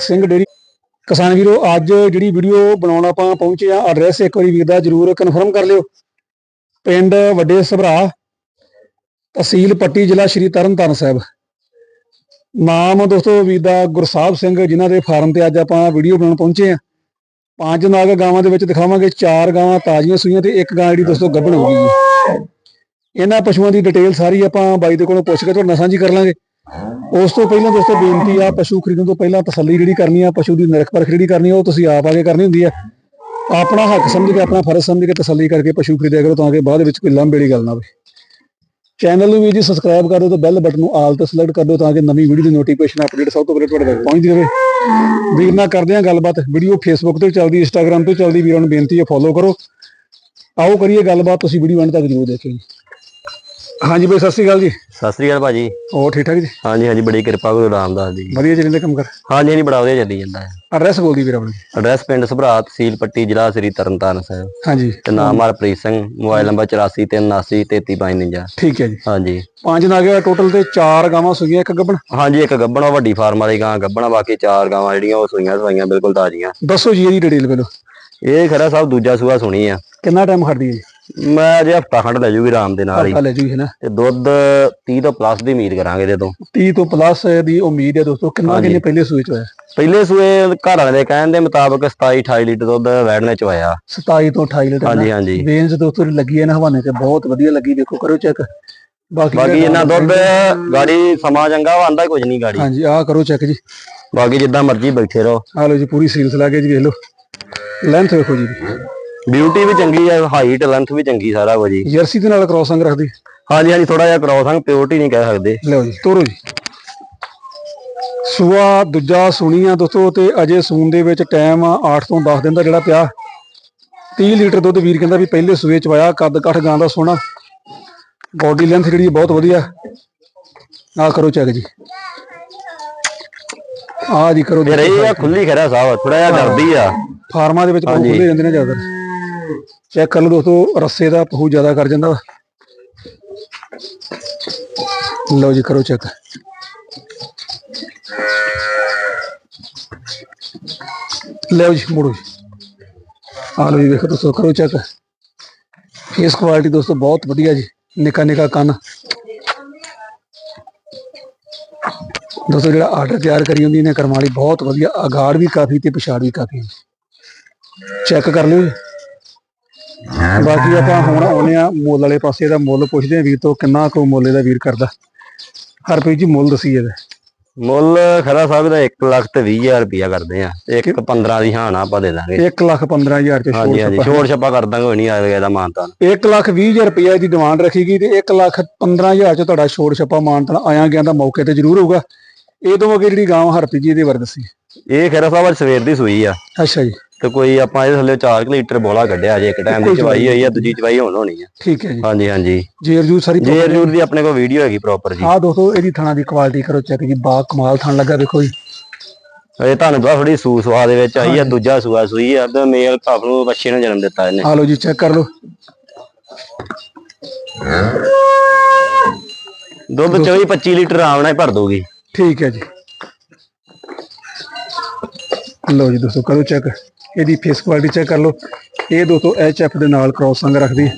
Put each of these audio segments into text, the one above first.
Singh dairy. ਕਿਸਾਨ ਵੀਰੋ, ਅੱਜ ਜਿਹੜੀ ਵੀਡੀਓ ਬਣਾਉਣ ਆਪਾਂ ਪਹੁੰਚੇ ਆ ਐਡਰੈਸ ਇੱਕ ਵਾਰੀ ਵੀਰ ਦਾ ਜਰੂਰ ਕਨਫਰਮ ਕਰ ਲਿਓ। ਪਿੰਡ ਵੱਡੇ ਸਭਰਾ, ਤਹਿਸੀਲ ਪੱਟੀ, ਜ਼ਿਲ੍ਹਾ ਸ਼੍ਰੀ ਤਰਨਤਾਰਨ ਸਾਹਿਬ। ਨਾਮ ਦੋਸਤੋ ਵੀਰ ਦਾ ਗੁਰਸਾਹਿਬ ਸਿੰਘ, ਜਿਨ੍ਹਾਂ ਦੇ ਫਾਰਮ ਤੇ ਅੱਜ ਆਪਾਂ ਵੀਡੀਓ ਬਣਾਉਣ ਪਹੁੰਚੇ ਆ ਪੰਜ ਨਾਗ ਗਾਵਾਂ ਦੇ ਵਿੱਚ ਦਿਖਾਵਾਂਗੇ, ਚਾਰ ਗਾਵਾਂ ਤਾਜ਼ੀਆਂ ਸੂਈਆਂ ਤੇ ਇੱਕ ਗਾਂ ਜਿਹੜੀ ਦੋਸਤੋ ਗੱਭਣ ਹੋ ਗਈ ਇਹਨਾਂ ਪਸ਼ੂਆਂ ਦੀ ਡਿਟੇਲ ਸਾਰੀ ਆਪਾਂ ਬਾਈ ਦੇ ਕੋਲੋਂ ਪੁੱਛ ਕੇ ਤੁਹਾਡੇ ਨਾਲ ਸਾਂਝੀ ਕਰ ਲਾਂਗੇ। ਉਸ ਤੋਂ ਪਹਿਲਾਂ ਦੋਸਤੋ ਬੇਨਤੀ ਆ, ਪਸ਼ੂ ਖਰੀਦਣ ਤੋਂ ਪਹਿਲਾਂ ਤਸੱਲੀ ਜਿਹੜੀ ਕਰਨੀ ਆ, ਪਸ਼ੂ ਦੀ ਨਿਰਖ ਜਿਹੜੀ ਕਰਨੀ ਉਹ ਤੁਸੀਂ ਆਪ ਆ ਕੇ ਕਰਨੀ ਹੁੰਦੀ ਆ। ਆਪਣਾ ਹੱਕ ਸਮਝ ਕੇ, ਆਪਣਾ ਫਰਜ਼ ਸਮਝ ਕੇ ਤਸੱਲੀ ਕਰਕੇ ਪਸ਼ੂ ਖਰੀਦਿਆ ਕਰੋ ਤਾਂ ਕਿ ਬਾਅਦ ਵਿੱਚ ਕੋਈ ਲੰਬੇੜੀ ਗੱਲ ਨਾ ਹੋਵੇ। ਚੈਨਲ ਨੂੰ ਵੀ ਜੀ ਸਬਸਕ੍ਰਾਈਬ ਕਰ ਦਿਓ ਤੇ ਬੈਲ ਬਟਨ ਨੂੰ ਆਲ ਤੇ ਸਿਲੈਕਟ ਕਰ ਦਿਓ ਤਾਂ ਕਿ ਨਵੀਂ ਵੀਡੀਓ ਦੀ ਨੋਟੀਫਿਕੇਸ਼ਨ ਅਪਡੇਟ ਸਭ ਤੋਂ ਪਹਿਲਾਂ ਤੁਹਾਡੇ ਤੱਕ ਪਹੁੰਚਦੀ ਰਹੇ। ਵੀਰ ਨਾਲ ਕਰਦੇ ਆ ਗੱਲਬਾਤ। ਵੀਡੀਓ ਫੇਸਬੁੱਕ ਤੇ ਚੱਲਦੀ ਇੰਸਟਾਗ੍ਰam ਤੇ ਚੱਲਦੀ। ਵੀਰਾਂ ਨੂੰ ਬੇਨਤੀ ਹੈ ਫੋਲੋ ਕਰੋ। ਆਓ ਕਰੀਏ ਗੱਲਬਾਤ, ਤੁਸੀਂ ਵੀਡੀਓ ਐਂਡ ਤੱਕ ਜ਼ਰੂਰ ਦੇਖਿਓ ਜੀ। ਹਾਂਜੀ ਬਈ ਸਤਿ ਸ਼੍ਰੀ ਅਕਾਲ ਜੀ। ਸਤਿ ਸ੍ਰੀ ਅਕਾਲ ਭਾਜੀ। ਹੋਰ ਠੀਕ ਠਾਕ ਜੀ? ਹਾਂਜੀ ਹਾਂਜੀ ਬੜੀ ਕਿਰਪਾ ਗੁਰੂ ਰਾਮਦਾਸ ਦੀ। ਵਧੀਆ ਚੱਲਦੇ ਕੰਮ ਕਰ? ਹਾਂਜੀ ਹਾਂਜੀ ਬੜਾ ਵਧੀਆ ਚੱਲੀ ਜਾਂਦਾ ਹੈ। ਐਡਰੈਸ ਬੋਲਦੀ ਵੀਰ ਆਪਣੀ। ਐਡਰੈਸ ਪਿੰਡ ਸਭਰਾ ਤਹਿਸੀਲ ਪੱਟੀ ਜ਼ਿਲ੍ਹਾ ਸ੍ਰੀ ਤਰਨਤਾਰਨ ਸਾਹਿਬ। ਹਾਂਜੀ। ਤੇ ਨਾਮ ਹਰਪ੍ਰੀਤ ਸਿੰਘ ਮੋਬਾਈਲ ਨੰਬਰ 8437833549 ਠੀਕ ਹੈ ਜੀ। ਹਾਂਜੀ। ਪੰਜ ਨਾਗੇ ਟੋਟਲ ਤੇ ਚਾਰ ਗਾਵਾਂ ਸੁਈਆਂ ਇੱਕ ਗੱਬਣ? ਹਾਂਜੀ ਇੱਕ ਗੱਬਣਾ ਵੱਡੀ ਫਾਰਮ ਵਾਲੀ ਗਾਂ ਗੱਬਣਾ ਬਾਕੀ ਚਾਰ ਗਾਵਾਂ ਜਿਹੜੀਆਂ ਉਹ ਸੂਈਆਂ ਸਵਾਈਆਂ ਬਿਲਕੁਲ ਤਾਜ਼ੀਆਂ। ਦੱਸੋ ਜੀ ਇਹਦੀ ਡਿਟੇਲ ਪਹਿਲੋ ਇਹ ਖਰਾ ਸਾਹਿਬ ਦੂਜਾ ਸੂਆ ਸੁਣੀ ਆ। ਕਿੰਨਾ ਟਾਈਮ ਖੜਦੀ ਹੈ ਜੀ? ਮੈਂ ਅਜੇ ਹਫਤਾ ਖੰਡ ਲੈ ਜੂਗੀ ਆਰਾਮ ਦੇ ਨਾਲ ਹੀ। ਹਫਤਾ ਲੈ ਜੂਗੀ ਹੈ ਨਾ ਤੇ ਦੁੱਧ 30 ਤੋਂ ਪਲੱਸ ਦੀ ਉਮੀਦ ਕਰਾਂਗੇ ਇਹਦੇ ਤੋਂ। 30 ਤੋਂ ਪਲੱਸ ਦੀ ਉਮੀਦ ਹੈ ਦੋਸਤੋ ਕਿੰਨਾ ਕਿੰਨੇ ਪਹਿਲੇ ਸੂਏ ਚ ਹੋਇਆ? ਪਹਿਲੇ ਸੂਏ ਘਰ ਵਾਲੇ ਦੇ ਕਹਿਣ ਦੇ ਮੁਤਾਬਕ 27 28 ਲੀਟਰ ਦੁੱਧ ਵੈੜਨੇ ਚ ਆਇਆ 27 ਤੋਂ 28 ਲੀਟਰ ਹਾਂਜੀ ਹਾਂਜੀ। ਵੇਨਸ ਦੋਸਤੋ ਲੱਗੀ ਹੈ ਨਾ ਹਵਾਨੇ ਤੇ ਬਹੁਤ ਵਧੀਆ ਲੱਗੀ ਦੇਖੋ ਕਰੋ ਚੈੱਕ ਬਾਕੀ ਬਾਕੀ ਇਹਨਾਂ ਦੁੱਧ ਗਾੜੀ ਸਮਾਂ ਚੰਗਾ ਆਂਦਾ ਕੁਝ ਨਹੀਂ ਗਾੜੀ। ਹਾਂਜੀ ਆਹ ਕਰੋ ਚੈੱਕ ਜੀ। ਬਾਕੀ ਜਿੱਦਾਂ ਮਰਜ਼ੀ ਬੈਠੇ ਰਹੋ। ਆਹ ਲਓ ਜੀ ਪੂਰੀ ਸੀਲਸ ਲਾ ਕੇ ਜੀ ਵੇਖ ਲਓ। ਲੈਂਥ ਵੇਖੋ ਜੀ। ਬਿਊਟੀ ਵੀ ਚੰਗੀ ਆ ਹਾਈਟ ਲੈਂਥ ਵੀ ਚੰਗੀ ਸਾਰਾ ਕੁਝ ਜੀ। ਜਰਸੀ ਦੇ ਨਾਲ ਕ੍ਰੋਸਿੰਗ ਰੱਖਦੀ? ਹਾਂਜੀ ਹਾਂਜੀ ਥੋੜਾ ਜਿਹਾ ਕ੍ਰੋਸਿੰਗ ਪਿਓਰਟੀ ਨਹੀਂ ਕਹਿ ਸਕਦੇ। ਲਓ ਜੀ ਤੋਰੋ ਜੀ। ਸੂਆ ਦੂਜਾ ਸੁਣੀਆਂ ਦੋਸਤੋ ਤੇ ਅਜੇ ਸੂਨ ਦੇ ਵਿੱਚ ਟਾਈਮ 8 ਤੋਂ 10 ਦਿਨ ਦਾ ਜਿਹੜਾ ਪਿਆ। 30 ਲੀਟਰ ਦੁੱਧ ਵੀਰ ਕਹਿੰਦਾ ਵੀ ਪਹਿਲੇ ਸੂਏ ਚ ਵਾਇਆ ਕੱਦ ਕੱਠ ਗਾਂ ਦਾ ਸੋਹਣਾ। ਬਾਡੀ ਲੈਂਥ ਜਿਹੜੀ ਬਹੁਤ ਵਧੀਆ। ਆਹ ਕਰੋ ਚੈੱਕ ਜੀ। ਆਹ ਜੀ ਕਰੋ ਫਿਰ ਇਹ ਆ ਖੁੱਲੀ ਖਰਾ ਸਾਹਿਬ ਥੋੜਾ ਜਿਹਾ ਡਰਦੀ ਆ। ਫਾਰਮਾਂ ਦੇ ਵਿੱਚ ਬਹੁਤ ਖੁੱਲੇ ਜਾਂਦੇ ਨੇ ਜ਼ਿਆਦਾ ਚੈੱਕ ਕਰ ਲਓ ਦੋਸਤੋ, ਰੱਸੇ ਦਾ ਪਹੂ ਜ਼ਿਆਦਾ ਕਰ ਜਾਂਦਾ ਵਾ। ਲਓ ਜੀ, ਕਰੋ ਚੈੱਕ। ਲਓ ਜੀ, ਮੁੜੋ ਜੀ। ਆ ਲਓ ਜੀ, ਵੇਖੋ ਦੋਸਤੋ, ਕਰੋ ਚੈੱਕ। ਫੇਸ ਕੁਆਲਿਟੀ ਦੋਸਤੋ, ਬਹੁਤ ਵਧੀਆ ਜੀ। ਨਿੱਕਾ ਨਿੱਕਾ ਕੰਨ। ਦੋਸਤੋ, ਜਿਹੜਾ ਆਰਡਰ ਤਿਆਰ ਕਰੀ ਹੁੰਦੀ ਨੇ ਕਰਮ ਬਹੁਤ ਵਧੀਆ। ਅਗਾੜ ਵੀ ਕਾਫੀ ਤੇ ਪਿਛਾੜ ਵੀ ਕਾਫੀ। ਚੈੱਕ ਕਰ ਲਿਓ ਜੀ। ਬਾਕੀ ਆਪਾਂ ਹੁਣ ਆਉਨੇ ਆ ਮੁੱਲ ਵਾਲੇ ਪਾਸੇ ਦਾ ਮੁੱਲ ਪੁੱਛਦੇ ਆ ਵੀਰ ਤੋਂ ਕਿੰਨਾ ਕੁ ਮੁੱਲ ਇਹਦਾ ਵੀਰ ਕਰਦਾ। ਹਰਪ੍ਰੀਤ ਜੀ ਮੁੱਲ ਦਸੀ ਇਹਦਾ। ਮੁੱਲ ਖਰਾ ਸਾਹਿਬ ਦਾ 1 ਲੱਖ ਤੇ 20000 ਰੁਪਿਆ ਕਰਦੇ ਆ ਤੇ ਇੱਕ 15 ਦੀ ਹਾਨਾ ਆਪਾਂ ਦੇ ਦਾਂਗੇ। 1 ਲੱਖ 15000 ਚ ਛੋੜ ਛੱਪਾ। ਕਰ ਦਾਂਗੇ ਨਹੀਂ ਆਏਗਾ ਇਹਦਾ ਮਾਨਤਾਨ। 1 ਲੱਖ 20000 ਰੁਪਏ ਦੀ ਡਿਮਾਂਡ ਰੱਖੀ ਗਈ ਤੇ 1 ਲੱਖ 15000 ਚ ਤੁਹਾਡਾ ਛੋੜ ਛੱਪਾ ਮਾਨਤਨ ਆਇਆ ਗਿਆ ਦਾ ਮੌਕੇ ਤੇ ਜ਼ਰੂਰ ਹੋਊਗਾ। ਇਹ ਤੋਂ ਅੱਗੇ ਜਿਹੜੀ ਗਾਂ ਹਰਪ੍ਰੀਤ ਜੀ ਇਹਦੇ ਬਾਰੇ ਦੱਸੀ। ਇਹ ਖਰਾ ਸਾਹਿਬ ਅੱਜ ਸਵੇਰ ਦੀ ਸੂਈ ਆ। ਅੱਛਾ ਜੀ। ਤੇ ਕੋਈ ਆਪਾਂ ਇਹਦੇ ਥੱਲੇ 4 ਲੀਟਰ ਬੋਲਾ ਕੱਢਿਆ ਜੇ ਇੱਕ ਟਾਈਮ ਦੀ ਚਵਾਈ ਹੋਈ ਆ ਦੂਜੀ ਚਵਾਈ ਹੁਣ ਹੋਣੀ ਆ। ਠੀਕ ਹੈ ਜੀ। ਹਾਂਜੀ ਹਾਂਜੀ। ਜੇਰ ਜੂ ਸਾਰੀ ਜੇ ਜਰੂਰ ਦੀ ਆਪਣੇ ਕੋਲ ਵੀਡੀਓ ਹੈਗੀ ਪ੍ਰੋਪਰ ਜੀ। ਆਹ ਦੋਸਤੋ ਇਹਦੀ ਥਣਾ ਦੀ ਕੁਆਲਿਟੀ ਕਰੋ ਚੈੱਕ ਜੀ। ਬਾ ਕਮਾਲ ਥਣ ਲੱਗਾ ਵੇਖੋ ਜੀ। ਇਹ ਤੁਹਾਨੂੰ ਪਤਾ ਥੋੜੀ ਸੂ ਸਵਾ ਦੇ ਵਿੱਚ ਆਈ ਆ ਦੂਜਾ ਸੂਆ ਸੂਈ ਆ ਤੇ ਮੇਲ ਭਾਫ ਨੂੰ ਬੱਚੇ ਨੂੰ ਜਨਮ ਦਿੱਤਾ ਇਹਨੇ। ਆ ਲਓ ਜੀ ਚੈੱਕ ਕਰ ਲਓ। ਦੁੱਧ 24 25 ਲੀਟਰ ਨਾਲ ਹੀ ਭਰ ਦੋਗੀ ਠੀਕ ਹੈ ਜੀ। ਲਓ ਜੀ ਦੋਸਤੋ ਕਰੋ ਚੈੱਕ ਇਹਦੀ ਫੇਸ ਕੁਆਲਿਟੀ ਚੈੱਕ ਕਰ ਲਓ। ਇਹ ਦੋਸਤੋ ਐਚ ਦੇ ਨਾਲ ਕ੍ਰਾਸ ਸੰਗ ਰੱਖਦੀ ਹੈ।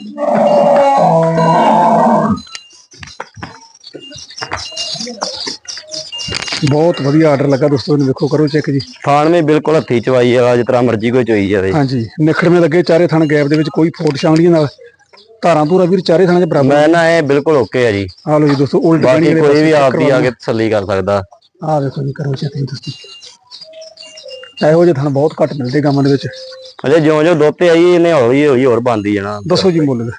ਬਹੁਤ ਵਧੀਆ ਆਰਡਰ ਲੱਗਾ ਦੋਸਤੋ ਇਹਨੂੰ ਵੇਖੋ ਕਰੋ ਚੈੱਕ ਜੀ। ਥਾਣ ਵੀ ਬਿਲਕੁਲ ਹੱਥੀ ਚਵਾਈ ਆ ਜਿਸ ਤਰ੍ਹਾਂ ਮਰਜ਼ੀ ਕੋਈ ਚੋਈ ਜਾਵੇ। ਹਾਂਜੀ ਨਿਖੜਵੇਂ ਲੱਗੇ ਚਾਰੇ ਥਣ ਗੈਪ ਦੇ ਵਿੱਚ ਕੋਈ ਫੋਟ ਛਾਂਗੜੀਆਂ ਨਾਲ। ਧਾਰਾਂ ਧੂਰਾ ਵੀਰ ਚਾਰੇ ਥਾਂ ਦੇ ਬਰਾਬਰ। ਮੈਂ ਨਾ ਇਹ ਬਿਲਕੁਲ ਓਕੇ ਆ ਜੀ। ਆ ਲਓ ਜੀ ਦੋਸਤੋ ਉਲਟ ਬਾਕੀ ਕੋਈ ਵੀ ਆਪਦੀ ਆ ਕੇ ਤਸੱਲੀ ਕਰ ਸਕਦਾ। ਆ ਵੇਖੋ ਜੀ ਕਰੋ ਚੈੱਕ ਜੀ ਦੋਸਤੋ ਇਹੋ ਜਿਹੇ ਥਣ ਬਹੁਤ ਘੱਟ ਮਿਲਦੇ ਗਾਵਾਂ ਦੇ ਵਿੱਚ। ਅਜੇ ਜਿਉਂ ਜਿਉਂ ਦੁੱਧ ਤੇ ਆਈ ਇਹਨੇ ਹੌਲੀ ਹੌਲੀ ਹੋਰ ਬੰਦੀ ਜਾਣਾ। ਦੱਸੋ ਜੀ ਮੁੱਲ।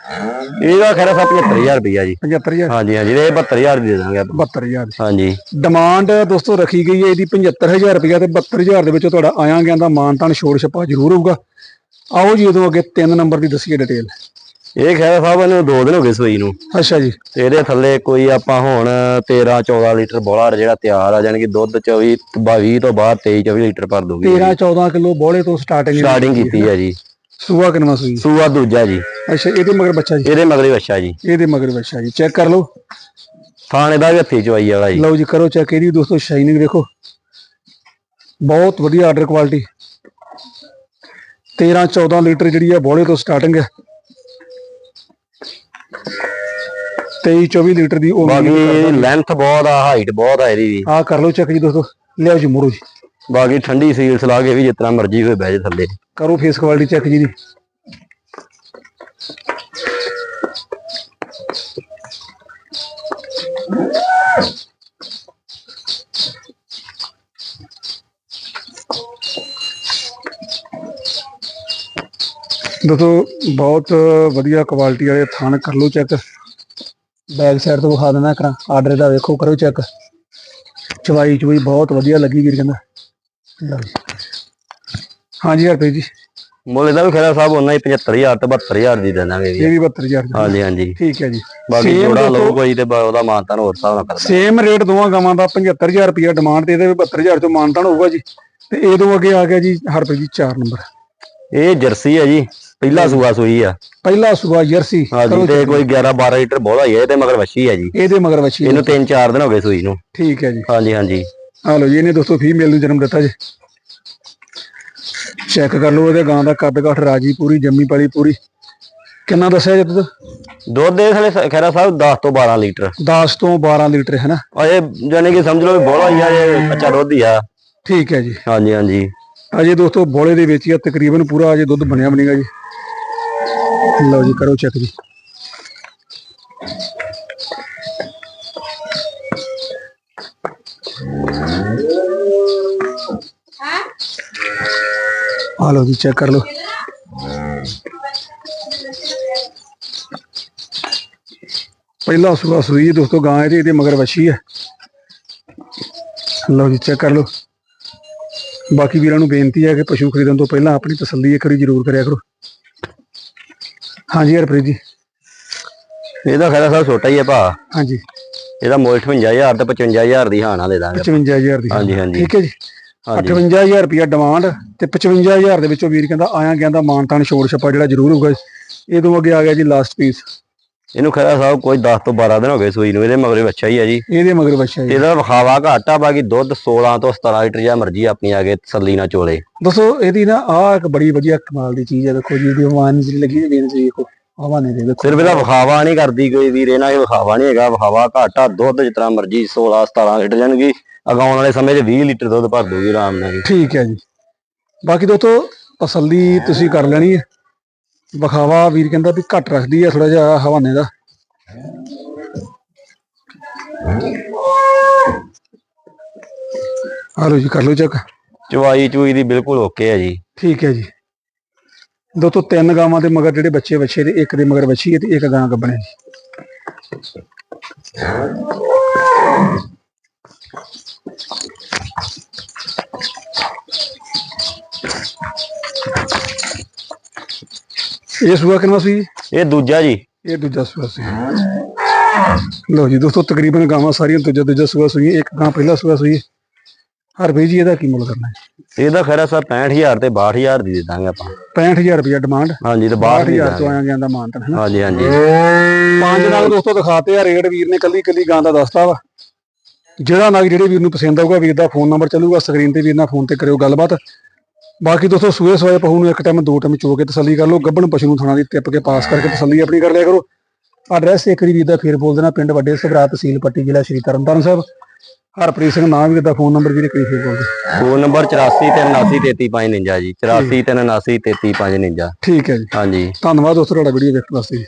ਇਹਦਾ ਖੈਰ 75000 ਰੁਪਈਆ ਜੀ। 75000 ਹਾਂਜੀ ਹਾਂਜੀ ਇਹ 72000 ਦੀ ਦਾਂਗੇ ਆਪਾਂ। 72000 ਦੀ। ਹਾਂਜੀ। ਡਿਮਾਂਡ ਦੋਸਤੋ ਰੱਖੀ ਗਈ ਹੈ ਇਹਦੀ 75000 ਰੁਪਇਆ ਤੇ 72000 ਦੇ ਵਿੱਚੋਂ ਤੁਹਾਡਾ ਆਇਆ ਗਿਆ ਦਾ ਮਾਨਤਾਨ ਛੋੜ ਛਪਾ ਜ਼ਰੂਰ ਹੋਊਗਾ। ਆਓ ਜੀ ਉਦੋਂ ਅੱਗੇ 3 ਨੰਬਰ ਦੀ ਦੱਸੀਏ ਡਿਟੇਲ। ਇਹ ਖੈਰ ਸਾਹਿਬ ਇਹਨੂੰ 2 ਦਿਨ ਹੋ ਗਏ ਸੂਈ ਨੂੰ। ਅੱਛਾ ਜੀ। ਤੇ ਇਹਦੇ ਥੱਲੇ ਕੋਈ ਆਪਾਂ ਹੁਣ 13 14 ਲੀਟਰ ਬੋਲਾ ਜਿਹੜਾ ਤਿਆਰ ਆ ਜਾਣੀ ਕਿ ਦੁੱਧ 24 20 ਤੋਂ ਬਾਅਦ 23 24 ਲੀਟਰ ਭਰ ਦੂਗੀ 13 14 ਕਿਲੋ ਬੋਲੇ ਤੋਂ ਸਟਾਰਟਿੰਗ ਸਟਾਰਟਿੰਗ ਕੀਤੀ ਹੈ। ਜੀ। ਸੂਆ ਕਿੰਨਾ ਸੂਈ? ਸੂਆ ਦੂਜਾ ਜੀ। ਅੱਛਾ ਇਹਦੇ ਮਗਰ ਬੱਚਾ ਜੀ? ਇਹਦੇ ਮਗਲੀ ਵੱਛਾ ਜੀ। ਇਹਦੇ ਮਗਰ ਬੱਚਾ ਜੀ। ਚੈੱਕ ਕਰ ਲਓ। ਥਾਣੇ ਦਾ ਵੀ ਹੱਥੀ ਚਵਾਈ ਵਾਲਾ ਜੀ। ਲਓ ਜੀ ਕਰੋ ਚੈੱਕ। ਇਹਦੀ ਦੋਸਤੋ ਸ਼ਾਈਨਿੰਗ ਵੇਖੋ। ਬਹੁਤ ਵਧੀਆ ਆਰਡਰ ਕੁਆਲਿਟੀ 13 14 ਲੀਟਰ ਜਿਹੜੀ ਆ ਬੋਲੇ ਤੋਂ ਸਟਾਰਟਿੰਗ ਹੈ। 23 24 ਲੀਟਰ ਦੀ ਉਹ ਬਾਕੀ ਲੈਂਥ ਬਹੁਤ ਆ ਹਾਈਟ ਬਹੁਤ ਆ ਇਹਦੀ ਵੀ। ਆ ਕਰ ਲਓ ਚੈੱਕ ਜੀ ਦੋਸਤੋ ਲਿਆਓ ਜੀ ਮੋੜੋ ਜੀ। ਬਾਕੀ ਠੰਡੀ ਸੀਲਸ ਲਾ ਕੇ ਵੀ ਤਰ੍ਹਾਂ ਮਰਜ਼ੀ ਹੋਏ ਬਹਿ ਜੇ ਥੱਲੇ। ਕਰੋ ਫੇਸ ਕੁਆਲਿਟੀ ਚੈੱਕ ਜੀ ਦੀ। ਦੋਸਤੋ ਬਹੁਤ ਵਧੀਆ ਕੁਆਲਿਟੀ ਵਾਲੇ ਥਾਨ ਕਰ ਲਓ ਚੈੱਕ ਬੈਕ ਸਾਈਡ ਤੋਂ ਵਿਖਾ ਦੇਣਾ ਕਰਾਂ। ਆਰਡਰ ਦਾ ਵੇਖੋ ਕਰੋ ਚੈੱਕ ਚਵਾਈ ਚਵਾਈ ਬਹੁਤ ਵਧੀਆ ਲੱਗੀ ਵੀਰ ਕਹਿੰਦਾ। ਲਓ ਜੀ। ਹਾਂਜੀ ਹਰਪ੍ਰੀਤ ਜੀ। ਮੁੱਲ ਇਹਦਾ ਵੀ ਖੈਰਾ ਸਾਹਿਬ ਉਹਨਾਂ ਹੀ 75000 ਤੇ 72000 ਦੀ ਦੇ ਦਾਂਗੇ ਜੀ ਇਹ ਵੀ 72000 ਦਾ। ਹਾਂਜੀ ਹਾਂਜੀ। ਠੀਕ ਹੈ ਜੀ। ਬਾਕੀ ਜੋੜਾ ਲਓ ਕੋਈ ਤੇ ਉਹਦਾ ਮਾਨਤਾਨ ਹੋਰ ਹਿਸਾਬ ਨਾਲ ਕਰਦਾ। ਸੇਮ ਰੇਟ ਦੋਵਾਂ ਗਾਵਾਂ ਦਾ 75000 ਰੁਪਇਆ ਡਿਮਾਂਡ ਤੇ ਇਹਦੇ ਵੀ 72000 ਚੋਂ ਮਾਨਤਾਨ ਹੋਊਗਾ ਜੀ। ਤੇ ਇਹ ਤੋਂ ਅੱਗੇ ਆ ਗਿਆ ਜੀ ਹਰਪ੍ਰੀਤ ਜੀ 4 ਨੰਬਰ ਇਹ ਜਰਸੀ ਹੈ ਜੀ। ਪਹਿਲਾ ਸੂਆ ਸੂਈ ਆ। ਪਹਿਲਾ ਸੂਆ ਜਰਸੀ। ਹਾਂਜੀ ਤੇ ਕੋਈ 11 12 ਲੀਟਰ ਬੋਲਾ ਹੀ ਹੈ ਤੇ ਮਗਰ ਵੱਛੀ ਹੈ ਜੀ। ਇਹਦੇ ਮਗਰ ਵੱਛੀ। ਇਹਨੂੰ 3-4 ਦਿਨ ਹੋ ਗਏ ਸੂਈ ਨੂੰ। ਠੀਕ ਹੈ ਜੀ। ਹਾਂਜੀ ਹਾਂਜੀ। ਆ ਲਓ ਜੀ ਇਹਨੇ ਦੋਸਤੋ ਫੀਮੇਲ ਨੂੰ ਜਨਮ ਦਿੱਤਾ ਜੀ। ਚੈੱਕ ਕਰ ਲਓ ਇਹਦੇ ਗਾਂ ਦਾ ਕੱਦ ਕਾਠ ਰਾਜੀ ਪੂਰੀ ਜੰਮੀ ਪਲੀ ਪੂਰੀ। ਕਿੰਨਾ ਦੱਸਿਆ ਜੀ ਦੁੱਧ ਦੁੱਧ ਦੇ ਥਲੇ ਖੈਰਾ ਸਾਹਿਬ 10 ਤੋਂ 12 ਲੀਟਰ। 10 ਤੋਂ 12 ਲੀਟਰ ਹੈ ਨਾ? ਅਜੇ ਜਾਨੀ ਕਿ ਸਮਝ ਲਓ ਬੋਲਾ ਹੀ ਆ ਜੇ ਕੱਚਾ ਦੁੱਧ ਹੀ ਆ। ਠੀਕ ਹੈ ਜੀ। ਹਾਂਜੀ ਹਾਂਜੀ। ਅਜੇ ਦੋਸਤੋ ਬੋਲੇ ਦੇ ਵਿੱਚ ਹੀ ਆ, ਤਕਰੀਬਨ ਪੂਰਾ ਅਜੇ ਦੁੱਧ ਬਣਿਆ ਬਣੇਗਾ ਜੀ। ਲਓ ਜੀ, ਕਰੋ ਚੈੱਕ ਜੀ। ਆ ਲਓ ਜੀ ਚੈੱਕ ਕਰ ਲਓ। ਪਹਿਲਾ ਸੁਬਾ ਸੂਈ ਹੈ ਦੋਸਤੋ, ਗਾਂ ਇਹਦੇ ਇਹਦੇ ਮਗਰ ਵਛੀ ਹੈ। ਲਓ ਜੀ ਚੈੱਕ ਕਰ ਲਓ। ਬਾਕੀ ਵੀਰਾਂ ਨੂੰ ਬੇਨਤੀ ਹੈ ਕਿ ਪਸ਼ੂ ਖਰੀਦਣ ਤੋਂ ਪਹਿਲਾਂ ਆਪਣੀ ਤਸੱਲੀ ਇੱਕ ਵਾਰੀ ਜ਼ਰੂਰ ਕਰਿਆ ਕਰੋ। ਹਾਂਜੀ ਹਰਪ੍ਰੀਤ ਜੀ। ਇਹਦਾ ਖੈਰਾ ਸਾਹਿਬ ਛੋਟਾ ਹੀ ਹੈ ਭਾ। ਹਾਂਜੀ। ਇਹਦਾ ਮੁੱਲ 58000 ਤੇ 55000 ਦੀ ਹਾਨਾ ਦੇ ਦਾਂਗੇ 55000 ਦੀ ਹਾਂਜੀ ਹਾਂਜੀ। ਠੀਕ ਹੈ ਜੀ। ਹਾਂਜੀ। 58000 ਰੁਪਿਆ ਡਿਮਾਂਡ ਤੇ 55000 ਦੇ ਵਿੱਚੋਂ ਵੀਰ ਕਹਿੰਦਾ ਆਇਆ ਗਿਆ ਦਾ ਮਾਨਤਾਨ ਛੋੜ ਛੱਪਾ ਜਿਹੜਾ ਜ਼ਰੂਰ ਹੋਊਗਾ। ਇਹ ਤੋਂ ਅੱਗੇ ਆ ਗਿਆ ਜੀ ਲਾਸਟ ਪੀਸ ਇਹਨੂੰ ਖੈਰਾ ਸਾਹਿਬ ਕੋਈ 10 ਤੋਂ 12 ਦਿਨ ਹੋ ਗਏ ਸੂਈ ਨੂੰ ਇਹਦੇ ਮਗਰ ਬੱਚਾ ਹੀ ਆ ਜੀ। ਇਹਦੇ ਮਗਰ ਬੱਚਾ ਜੀ ਇਹਦਾ ਵਿਖਾਵਾ ਘੱਟ ਆ ਬਾਕੀ ਦੁੱਧ 16 ਤੋਂ 17 ਲੀਟਰ ਜਾਂ ਮਰਜ਼ੀ ਆਪਣੀ ਆ ਕੇ ਤਸੱਲੀ ਨਾਲ ਚੋਲੇ। ਦੋਸਤੋ ਇਹਦੀ ਨਾ ਆਹ ਇੱਕ ਬੜੀ ਵਧੀਆ ਕਮਾਲ ਦੀ ਚੀਜ਼ ਹੈ ਦੇਖੋ ਜੀ ਇਹਦੀ ਆਵਾਜ਼ ਜਿਹੜੀ ਲੱਗੀ ਹੋਈ ਬੇਨ ਜੀ ਦੇਖੋ ਹਵਾਨੇ ਦੇ ਦੇਖੋ। ਸਿਰਫ ਇਹਦਾ ਵਿਖਾਵਾ ਨਹੀਂ ਕਰਦੀ ਕੋਈ ਵੀਰ ਇਹਨਾਂ ਇਹ ਵਿਖਾਵਾ ਨਹੀਂ ਹੈਗਾ ਵਿਖਾਵਾ ਘੱਟ ਆ ਦੁੱਧ ਤਰ੍ਹਾਂ ਮਰਜ਼ੀ 16 17 ਲੀਟਰ ਜਾਣਗੀ ਅਗਾਉਣ ਵਾਲੇ ਸਮੇਂ 'ਚ 20 ਲੀਟਰ ਦੁੱਧ ਭਰ ਦੂਗੀ ਆਰਾਮ ਨਾਲ ਜੀ। ਠੀਕ ਹੈ ਜੀ। ਬਾਕੀ ਦੋਸਤੋ ਤਸੱਲੀ ਤੁਸੀਂ ਕਰ ਲੈਣੀ ਹੈ। ਵਿਖਾਵਾ ਵੀਰ ਕਹਿੰਦਾ ਵੀ ਘੱਟ ਰੱਖਦੀ ਹੈ ਥੋੜਾ ਜਿਹਾ ਹਵਾਨੇ ਦਾ। ਆ ਲਓ ਜੀ ਕਰ ਲਓ ਚੈੱਕ ਚਵਾਈ ਚੂਈ ਦੀ ਬਿਲਕੁਲ ਓਕੇ ਹੈ ਜੀ। ਠੀਕ ਹੈ ਜੀ। ਦੋਸਤੋ ਤਿੰਨ ਗਾਵਾਂ ਦੇ ਮਗਰ ਜਿਹੜੇ ਬੱਚੇ ਬੱਚੇ ਦੇ ਇੱਕ ਦੇ ਮਗਰ ਬੱਚੀ ਹੈ ਤੇ ਇੱਕ ਗਾਂ ਗੱਬਣੇ ਜੀ। ਇਹ ਸੂਆ ਕਿੰਨਾ ਸੀ ਇਹ ਦੂਜਾ ਜੀ। ਇਹ ਦੂਜਾ ਸੂਆ ਸੀ। ਲਓ ਜੀ ਦੋਸਤੋ ਤਕਰੀਬਨ ਗਾਵਾਂ ਸਾਰੀਆਂ ਦੂਜਾ ਦੂਜਾ ਸੂਆ ਸੂਈ ਇੱਕ ਗਾਂ ਪਹਿਲਾ ਸੂਆ ਸੂਈ ਹਰਬੀ ਜੀ ਇਹਦਾ ਕੀ ਮੁੱਲ ਕਰਨਾ ਹੈ? ਇਹਦਾ ਖੈਰਾ ਸਾਹਿਬ 65000 ਤੇ 62000 ਦੀ ਦੇ ਦਾਂਗੇ ਆਪਾਂ। 65000 ਰੁਪਇਆ ਡਿਮਾਂਡ ਹਾਂਜੀ ਤੇ 62000 62000 ਤੋਂ ਆਇਆ ਗਿਆ ਦਾ ਮਾਨਤਨ ਹੈ ਨਾ ਹਾਂਜੀ ਹਾਂਜੀ। ਪੰਜ ਨਗ ਦੋਸਤੋ ਦਿਖਾਤੇ ਆ ਰੇਟ ਵੀਰ ਨੇ ਕੱਲੀ ਕੱਲੀ ਗਾਂ ਦਾ ਦੱਸਤਾ ਵਾ। ਜਿਹੜਾ ਨਗ ਜਿਹੜੇ ਵੀਰ ਨੂੰ ਪਸੰਦ ਆਊਗਾ ਵੀਰ ਦਾ ਫੋਨ ਨੰਬਰ ਚੱਲੂਗਾ ਸਕਰੀਨ ਤੇ ਵੀਰ ਨਾਲ ਫੋਨ ਤੇ ਕਰਿਓ ਗੱਲਬਾਤ। ਬਾਕੀ ਦੋਸਤੋ ਸੂਏ ਸਵਾਏ ਪਹੂ ਨੂੰ ਇੱਕ ਟਾਈਮ ਦੋ ਟਾਈਮ ਚੋ ਕੇ ਤਸੱਲੀ ਕਰ ਲਓ ਗੱਬਣ ਪਸ਼ੂ ਨੂੰ ਥਣਾ ਦੀ ਟਿੱਪ ਕੇ ਪਾਸ ਕਰਕੇ ਤਸੱਲੀ ਆਪਣੀ ਕਰ ਲਿਆ ਕਰੋ। ਐਡਰੈਸ ਇੱਕ ਵਾਰੀ ਵੀਰ ਦਾ ਫੇਰ ਬੋਲ ਦੇਣਾ ਪਿੰਡ ਵੱਡੇ ਸਭਰਾ ਤਹਿਸੀਲ ਪੱਟੀ ਜ਼ਿਲ੍ਹਾ ਸ਼੍ਰੀ ਤਰਨਤਾਰਨ ਸਾਹਿਬ। ਹਰਪ੍ਰੀਤ ਸਿੰਘ ਨਾਮ ਵੀਰ ਦਾ ਫੋਨ ਨੰਬਰ ਵੀਰੇ ਕਰੀ ਫੇਰ ਬੋਲ ਦੇ ਫੋਨ ਨੰਬਰ 8437933549 ਜੀ 8437933549 ਠੀਕ ਹੈ ਜੀ। ਹਾਂਜੀ। ਧੰਨਵਾਦ ਦੋਸਤੋ ਤੁਹਾਡਾ ਵੀਡੀਓ ਵੇਖਣ ਵਾਸਤੇ